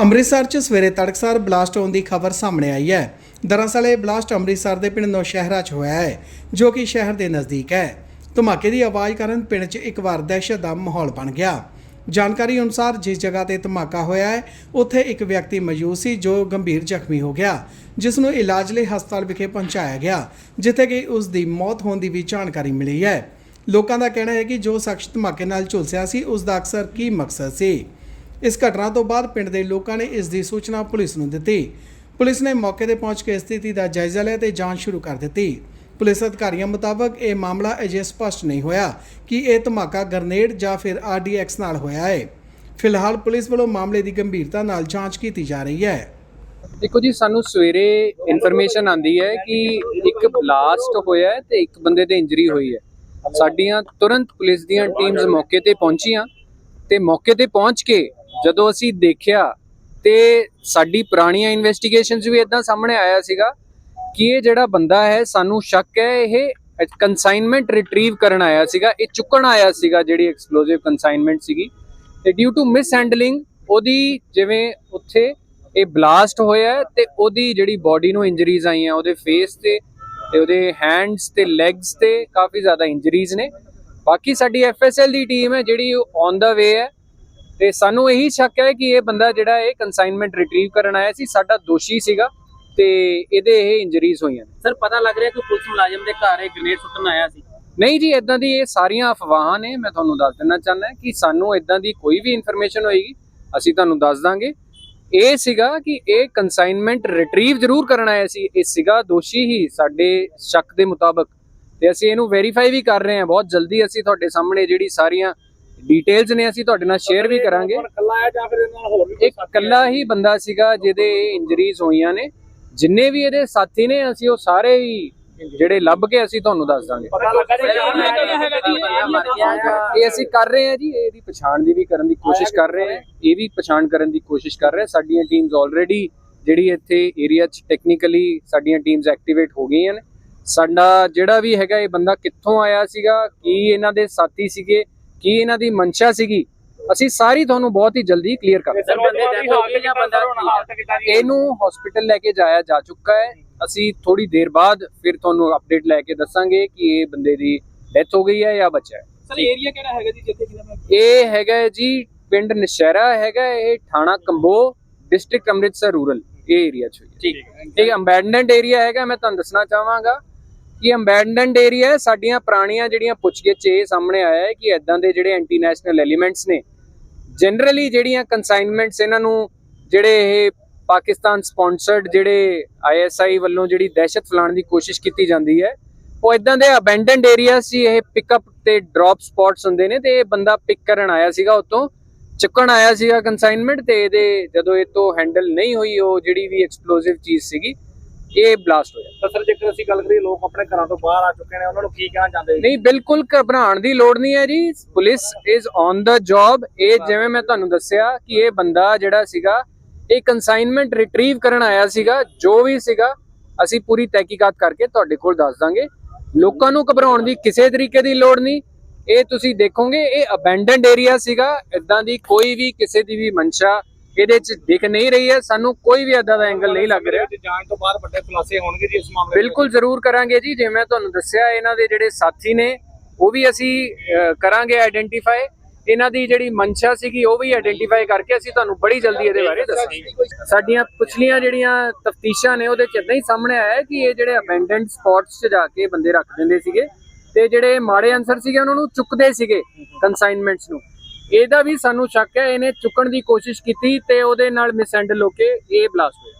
ਅੰਮ੍ਰਿਤਸਰ 'ਚ ਸਵੇਰੇ ਤੜਕਸਾਰ ਬਲਾਸਟ ਹੋਣ ਦੀ ਖਬਰ ਸਾਹਮਣੇ ਆਈ ਹੈ। ਦਰਅਸਲ ਇਹ ਬਲਾਸਟ ਅੰਮ੍ਰਿਤਸਰ ਦੇ ਪਿੰਡ ਨੌਸ਼ਹਿਰਾ 'ਚ ਹੋਇਆ ਹੈ, ਜੋ ਕਿ ਸ਼ਹਿਰ ਦੇ ਨਜ਼ਦੀਕ ਹੈ। ਧਮਾਕੇ ਦੀ ਆਵਾਜ਼ ਕਾਰਨ ਪਿੰਡ 'ਚ ਇੱਕ ਵਾਰ ਦਹਿਸ਼ਤ ਦਾ ਮਾਹੌਲ ਬਣ ਗਿਆ। ਜਾਣਕਾਰੀ ਅਨੁਸਾਰ ਜਿਸ ਜਗ੍ਹਾ ਤੇ ਧਮਾਕਾ ਹੋਇਆ ਹੈ, ਉੱਥੇ ਇੱਕ ਵਿਅਕਤੀ ਮੌਜੂਦ ਸੀ ਜੋ ਗੰਭੀਰ ਜ਼ਖਮੀ ਹੋ ਗਿਆ, ਜਿਸ ਨੂੰ ਇਲਾਜ ਲਈ ਹਸਪਤਾਲ ਵਿਖੇ ਪਹੁੰਚਾਇਆ ਗਿਆ, ਜਿੱਥੇ ਕਿ ਉਸ ਦੀ ਮੌਤ ਹੋਣ ਦੀ ਵੀ ਜਾਣਕਾਰੀ ਮਿਲੀ ਹੈ। ਲੋਕਾਂ ਦਾ ਕਹਿਣਾ ਹੈ ਕਿ ਜੋ ਸ਼ਖਸ ਧਮਾਕੇ ਨਾਲ ਝੁਲਸਿਆ ਸੀ, ਉਸ ਦਾ ਅਕਸਰ ਕੀ ਮਕਸਦ ਸੀ? ਇਸ ਘਟਨਾ ਤੋਂ ਬਾਅਦ ਪਿੰਡ ਦੇ ਲੋਕਾਂ ਨੇ ਇਸ ਦੀ ਸੂਚਨਾ ਪੁਲਿਸ ਨੂੰ ਦਿੱਤੀ। ਪੁਲਿਸ ਨੇ ਮੌਕੇ ਤੇ ਪਹੁੰਚ ਕੇ ਸਥਿਤੀ ਦਾ ਜਾਇਜ਼ਾ ਲਿਆ ਤੇ ਜਾਂਚ ਸ਼ੁਰੂ ਕਰ ਦਿੱਤੀ। ਪੁਲਿਸ ਅਧਿਕਾਰੀਆਂ ਮੁਤਾਬਕ ਇਹ ਮਾਮਲਾ ਅਜੇ ਸਪਸ਼ਟ ਨਹੀਂ ਹੋਇਆ ਕਿ ਇਹ ਧਮਾਕਾ ਗ੍ਰਨੇਡ ਜਾਂ ਫਿਰ ਆਰਡੀਐਕਸ ਨਾਲ ਹੋਇਆ ਹੈ। ਫਿਲਹਾਲ ਪੁਲਿਸ ਵੱਲੋਂ ਮਾਮਲੇ ਦੀ ਗੰਭੀਰਤਾ ਨਾਲ ਜਾਂਚ ਕੀਤੀ ਜਾ ਰਹੀ ਹੈ। ਦੇਖੋ ਜੀ, ਸਾਨੂੰ ਸਵੇਰੇ ਇਨਫੋਰਮੇਸ਼ਨ ਆਂਦੀ ਹੈ ਕਿ ਇੱਕ ਬਲਾਸਟ ਹੋਇਆ ਹੈ ਤੇ ਇੱਕ ਬੰਦੇ ਤੇ ਇੰਜਰੀ ਹੋਈ ਹੈ। ਸਾਡੀਆਂ ਤੁਰੰਤ ਪੁਲਿਸ ਦੀਆਂ ਟੀਮਸ ਮੌਕੇ ਤੇ ਪਹੁੰਚੀਆਂ ਤੇ ਮੌਕੇ ਤੇ ਪਹੁੰਚ ਕੇ ਜਦੋਂ ਅਸੀਂ ਦੇਖਿਆ ਤੇ ਸਾਡੀ ਪੁਰਾਣੀਆਂ ਇਨਵੈਸਟੀਗੇਸ਼ਨਸ ਵੀ ਇਦਾਂ ਸਾਹਮਣੇ ਆਇਆ ਸੀਗਾ ਕਿ ਇਹ ਜਿਹੜਾ ਬੰਦਾ ਹੈ, ਸਾਨੂੰ ਸ਼ੱਕ ਹੈ, ਇਹ ਕਨਸਾਈਨਮੈਂਟ ਰਿਟਰੀਵ ਕਰਨ ਆਇਆ ਸੀਗਾ, ਇਹ ਚੁੱਕਣ ਆਇਆ ਸੀਗਾ ਜਿਹੜੀ ਐਕਸਪਲੋਸਿਵ ਕਨਸਾਈਨਮੈਂਟ ਸੀਗੀ ਤੇ ਡਿਊ ਟੂ ਮਿਸ ਹੈਂਡਲਿੰਗ ਉਹਦੀ ਜਿਵੇਂ ਉੱਥੇ ਇਹ ਬਲਾਸਟ ਹੋਇਆ ਹੈ ਤੇ ਉਹਦੀ ਜਿਹੜੀ ਬਾਡੀ ਨੂੰ ਇੰਜਰੀਜ਼ ਆਈਆਂ, ਉਹਦੇ ਫੇਸ ਤੇ ਤੇ ਉਹਦੇ ਹੈਂਡਸ ਤੇ ਲੈਗਸ ਤੇ ਕਾਫੀ ਜ਼ਿਆਦਾ ਇੰਜਰੀਜ਼ ਨੇ। ਬਾਕੀ ਸਾਡੀ ਐਫਐਸਐਲ ਦੀ ਟੀਮ ਹੈ ਜਿਹੜੀ ਔਨ ਦਾ ਵੇ ਹੈ। ਤੇ ਸਾਨੂੰ ਇਹੀ ਸ਼ੱਕ ਹੈ ਕਿ ਇਹ ਬੰਦਾ ਜਿਹੜਾ ਇਹ ਕਨਸਾਈਨਮੈਂਟ ਰਿਟਰੀਵ ਕਰਨ ਆਇਆ ਸੀ ਸਾਡਾ ਦੋਸ਼ੀ ਸੀਗਾ ਤੇ ਇਹਦੇ ਇਹ ਇੰਜਰੀਜ਼ ਹੋਈਆਂ ਨੇ। ਸਰ ਪਤਾ ਲੱਗ ਰਿਹਾ ਕਿ ਪੁਲਿਸ ਮੁਲਾਜ਼ਮ ਦੇ ਘਰ ਇਹ ਗ੍ਰੇਨੇਡ ਸੁੱਟਣ ਆਇਆ ਸੀ। ਨਹੀਂ ਜੀ ਇਦਾਂ ਦੀ ਇਹ ਸਾਰੀਆਂ ਅਫਵਾਹਾਂ ਨੇ ਮੈਂ ਤੁਹਾਨੂੰ ਦੱਸ ਦੇਣਾ ਚਾਹੁੰਦਾ ਕਿ ਸਾਨੂੰ ਇਦਾਂ ਦੀ ਕੋਈ ਵੀ ਇਨਫੋਰਮੇਸ਼ਨ ਹੋਏਗੀ ਅਸੀਂ ਤੁਹਾਨੂੰ ਦੱਸ ਦਾਂਗੇ। ਇਹ ਸੀਗਾ ਕਿ ਇਹ ਕਨਸਾਈਨਮੈਂਟ ਰਿਟਰੀਵ ਜ਼ਰੂਰ ਕਰਨ ਆਇਆ ਸੀ ਇਹ ਸੀਗਾ ਦੋਸ਼ੀ ਹੀ ਸਾਡੇ ਸ਼ੱਕ ਦੇ ਮੁਤਾਬਕ। ਤੇ ਅਸੀਂ ਇਹਨੂੰ ਵੈਰੀਫਾਈ ਵੀ ਕਰ ਰਹੇ ਹਾਂ ਬਹੁਤ ਜਲਦੀ ਅਸੀਂ ਤੁਹਾਡੇ ਸਾਹਮਣੇ ਜਿਹੜੀ ਸਾਰੀਆਂ ਡਿਟੇਲਸ ਨੇ ਅਸੀਂ ਤੁਹਾਡੇ ਨਾਲ ਸ਼ੇਅਰ ਵੀ ਕਰਾਂਗੇ। ਇਕੱਲਾ ਆਇਆ ਜਾਂ ਫਿਰ ਇਹਨਾਂ ਨਾਲ ਹੋਰ ਵੀ ਇੱਕ ਇਕੱਲਾ ਹੀ? ਬੰਦਾ ਸੀਗਾ ਜਿਹਦੇ ਇੰਜਰੀਜ਼ ਹੋਈਆਂ ਨੇ। ਜਿੰਨੇ ਵੀ ਇਹਦੇ ਸਾਥੀ ਨੇ ਅਸੀਂ ਉਹ ਸਾਰੇ ਹੀ ਜਿਹੜੇ ਲੱਭ ਕੇ ਅਸੀਂ ਤੁਹਾਨੂੰ ਦੱਸ ਦਾਂਗੇ। ਪਤਾ ਲੱਗਾ ਜੀ ਇਹ ਮਰ ਗਿਆ ਜਾਂ? ਇਹ ਅਸੀਂ ਕਰ ਰਹੇ ਹਾਂ ਜੀ ਇਹਦੀ ਪਛਾਣ ਦੀ ਵੀ ਕਰਨ ਦੀ ਕੋਸ਼ਿਸ਼ ਕਰ ਰਹੇ ਹਾਂ। ਇਹ ਵੀ ਪਛਾਣ ਕਰਨ ਦੀ ਕੋਸ਼ਿਸ਼ ਕਰ ਰਹੇ ਹਾਂ। ਸਾਡੀਆਂ ਟੀਮਸ ਆਲਰੇਡੀ ਜਿਹੜੀ ਇੱਥੇ ਏਰੀਆ 'ਚ ਟੈਕਨੀਕਲੀ ਸਾਡੀਆਂ ਟੀਮਸ ਐਕਟੀਵੇਟ ਹੋ ਗਈਆਂ ਨੇ। ਸਾਡਾ ਜਿਹੜਾ ਵੀ ਹੈਗਾ ਇਹ ਬੰਦਾ ਕਿੱਥੋਂ ਆਇਆ ਸੀਗਾ ਕੀ ਇਹਨਾਂ ਦੇ ਸਾਥੀ ਸੀਗੇ ਕੀ ਇਹਨਾਂ ਦੀ ਮਨਸ਼ਾ ਸੀਗੀ? ਅਸੀਂ ਸਾਰੀ ਤੁਹਾਨੂੰ ਬਹੁਤ ਹੀ ਜਲਦੀ ਕਲੀਅਰ ਕਰ ਸਰ ਬੰਦੇ ਡੈਥ ਹੋ ਗਈ ਜਾਂ ਬੰਦਾ ਇਹਨੂੰ ਹਸਪੀਟਲ ਲੈ ਕੇ ਜਾਇਆ ਜਾ ਚੁੱਕਾ ਹੈ। ਅਸੀਂ ਥੋੜੀ ਦੇਰ ਬਾਅਦ ਫਿਰ ਤੁਹਾਨੂੰ ਅਪਡੇਟ ਲੈ ਕੇ ਦੱਸਾਂਗੇ ਕਿ ਇਹ ਬੰਦੇ ਦੀ ਡੈਥ ਹੋ ਗਈ ਹੈ ਜਾਂ ਬਚਿਆ ਹੈ। ਸਰ ਏਰੀਆ ਕਿਹੜਾ ਹੈਗਾ ਜੀ ਜਿੱਥੇ ਇਹ ਹੈਗਾ ਹੈ ਜੀ ਪਿੰਡ ਨਸ਼ਹਿਰਾ ਹੈਗਾ ਇਹ ਥਾਣਾ ਕੰਬੋ ਡਿਸਟ੍ਰਿਕਟ ਅੰਮ੍ਰਿਤਸਰ ਰੂਰਲ ਇਹ ਏਰੀਆ ਚ ਹੋਈ ਹੈ। ਠੀਕ ਇਹ ਅੰਬੈਂਡਨਡ ਏਰੀਆ ਹੈਗਾ। ਮੈਂ ਤੁਹਾਨੂੰ ਦੱਸਣਾ ਚਾਹਾਂਗਾ ਕਿ ਅੰਬੈਂਡਨਡ ਏਰੀਆ ਸਾਡੀਆਂ ਪੁਰਾਣੀਆਂ ਜਿਹੜੀਆਂ ਪੁੱਛਗਿੱਛ ਇਹ ਸਾਹਮਣੇ ਆਇਆ ਹੈ ਕਿ ਇਦਾਂ ਦੇ ਜਿਹੜੇ ਐਂਟੀ ਨੈਸ਼ਨਲ ਐਲੀਮੈਂਟਸ ਨੇ ਜਨਰਲੀ ਜਿਹੜੀਆਂ ਕਨਸਾਈਨਮੈਂਟਸ ਇਹਨਾਂ ਨੂੰ ਜਿਹੜੇ ਇਹ ਪਾਕਿਸਤਾਨ ਸਪਾਂਸਰਡ ਜਿਹੜੇ ਆਈਐਸਆਈ ਵੱਲੋਂ ਜਿਹੜੀ ਦਹਿਸ਼ਤ ਫੈਲਾਉਣ ਦੀ ਕੋਸ਼ਿਸ਼ ਕੀਤੀ ਜਾਂਦੀ ਹੈ, ਉਹ ਇਦਾਂ ਦੇ ਅਬੈਂਡਨਡ ਏਰੀਆ ਸੀ ਇਹ ਪਿਕਅਪ ਤੇ ਡ੍ਰੌਪ ਸਪੌਟਸ ਹੁੰਦੇ ਨੇ ਤੇ ਇਹ ਬੰਦਾ ਪਿਕ ਕਰਨ ਆਇਆ ਸੀਗਾ ਉਤੋਂ ਚੁੱਕਣ ਆਇਆ ਸੀਗਾ ਕਨਸਾਈਨਮੈਂਟ ਤੇ ਇਹਦੇ ਜਦੋਂ ਇਹ ਤੋਂ ਹੈਂਡਲ ਨਹੀਂ ਹੋਈ, ਉਹ ਜਿਹੜੀ ਵੀ ਐਕਸਪਲੋਸਿਵ ਚੀਜ਼ ਸੀਗੀ ਇਹ ਬਲਾਸਟ ਹੋਇਆ। ਤਾਂ ਸਰ ਜੇਕਰ ਅਸੀਂ ਗੱਲ ਕਰੀਏ ਲੋਕ ਆਪਣੇ ਘਰਾਂ ਤੋਂ ਬਾਹਰ ਆ ਚੁੱਕੇ ਨੇ ਉਹਨਾਂ ਨੂੰ ਕੀ ਕਹਿਣਾ ਚਾਹੁੰਦੇ ਨਹੀਂ ਬਿਲਕੁਲ ਘਬਰਾਉਣ ਦੀ ਲੋੜ ਨਹੀਂ ਹੈ ਜੀ। Police is on the job ਇਹ ਜਿਵੇਂ ਮੈਂ ਤੁਹਾਨੂੰ ਦੱਸਿਆ ਕਿ ਇਹ ਬੰਦਾ ਜਿਹੜਾ ਸੀਗਾ ਇਹ ਕਨਸਾਈਨਮੈਂਟ ਰਿਟਰੀਵ ਕਰਨ ਆਇਆ ਸੀਗਾ ਜੋ ਵੀ ਸੀਗਾ ਅਸੀਂ ਪੂਰੀ ਤਹਿਕੀਕਾਤ ਕਰਕੇ ਤੁਹਾਡੇ ਕੋਲ ਦੱਸ ਦਾਂਗੇ। ਲੋਕਾਂ ਨੂੰ ਘਬਰਾਉਣ ਦੀ ਕਿਸੇ ਤਰੀਕੇ ਦੀ ਲੋੜ ਨਹੀਂ। ਇਹ ਤੁਸੀਂ ਦੇਖੋਗੇ ਇਹ ਅਬੈਂਡਨਡ ਏਰੀਆ ਸੀਗਾ। ਇਦਾਂ ਦੀ ਕੋਈ ਵੀ ਕਿਸੇ ਦੀ ਵੀ ਮਨਸ਼ਾ ਇਹਦੇ ਚ ਦਿਖ ਨਹੀਂ ਰਹੀ ਹੈ ਸਾਨੂੰ ਕੋਈ ਵੀ ਇਦਾਂ ਦਾ ਐਂਗਲ ਨਹੀਂ ਲੱਗ ਰਿਹਾ। ਜਾਣ ਤੋਂ ਬਾਅਦ ਵੱਡੇ ਖੁਲਾਸੇ ਹੋਣਗੇ ਜੀ ਇਸ ਮਾਮਲੇ ਬਿਲਕੁਲ ਜ਼ਰੂਰ ਕਰਾਂਗੇ ਜੀ ਜਿਵੇਂ ਮੈਂ ਤੁਹਾਨੂੰ ਦੱਸਿਆ ਇਹਨਾਂ ਦੇ ਜਿਹੜੇ ਸਾਥੀ ਨੇ ਉਹ ਵੀ ਅਸੀਂ ਕਰਾਂਗੇ ਆਇਡੈਂਟੀਫਾਈ ਇਹਨਾਂ ਦੀ ਜਿਹੜੀ ਮਨਸ਼ਾ ਸੀਗੀ ਉਹ ਵੀ ਆਇਡੈਂਟੀਫਾਈ ਕਰਕੇ ਅਸੀਂ ਤੁਹਾਨੂੰ ਬੜੀ ਜਲਦੀ ਇਹਦੇ ਬਾਰੇ ਦੱਸਾਂਗੇ। ਸਾਡੀਆਂ ਪਿਛਲੀਆਂ ਜਿਹੜੀਆਂ ਤਫਤੀਸ਼ਾਂ ਨੇ ਉਹਦੇ ਚ ਇਦਾਂ ਹੀ ਸਾਹਮਣੇ ਆਇਆ ਕਿ ਇਹ ਜਿਹੜੇ ਅਬੈਂਡਨਡ ਸਪੌਟਸ 'ਚ ਜਾ ਕੇ ਬੰਦੇ ਰੱਖ ਦਿੰਦੇ ਸੀਗੇ ਤੇ ਜਿਹੜੇ ਮਾੜੇ ਅਨਸਰ ਸੀਗੇ ਉਹਨਾਂ ਨੂੰ ਚੁੱਕਦੇ ਸੀਗੇ ਕਨਸਾਈਨਮੈਂਟਸ ਨੂੰ। ਇਹਦਾ ਵੀ ਸਾਨੂੰ ਸ਼ੱਕ ਹੈ, ਇਹਨੇ ਚੁੱਕਣ ਦੀ ਕੋਸ਼ਿਸ਼ ਕੀਤੀ ਤੇ ਉਹਦੇ ਨਾਲ ਮਿਸ ਹੈਂਡਲ ਹੋ ਕੇ ਇਹ ਬਲਾਸਟ ਹੋਇਆ।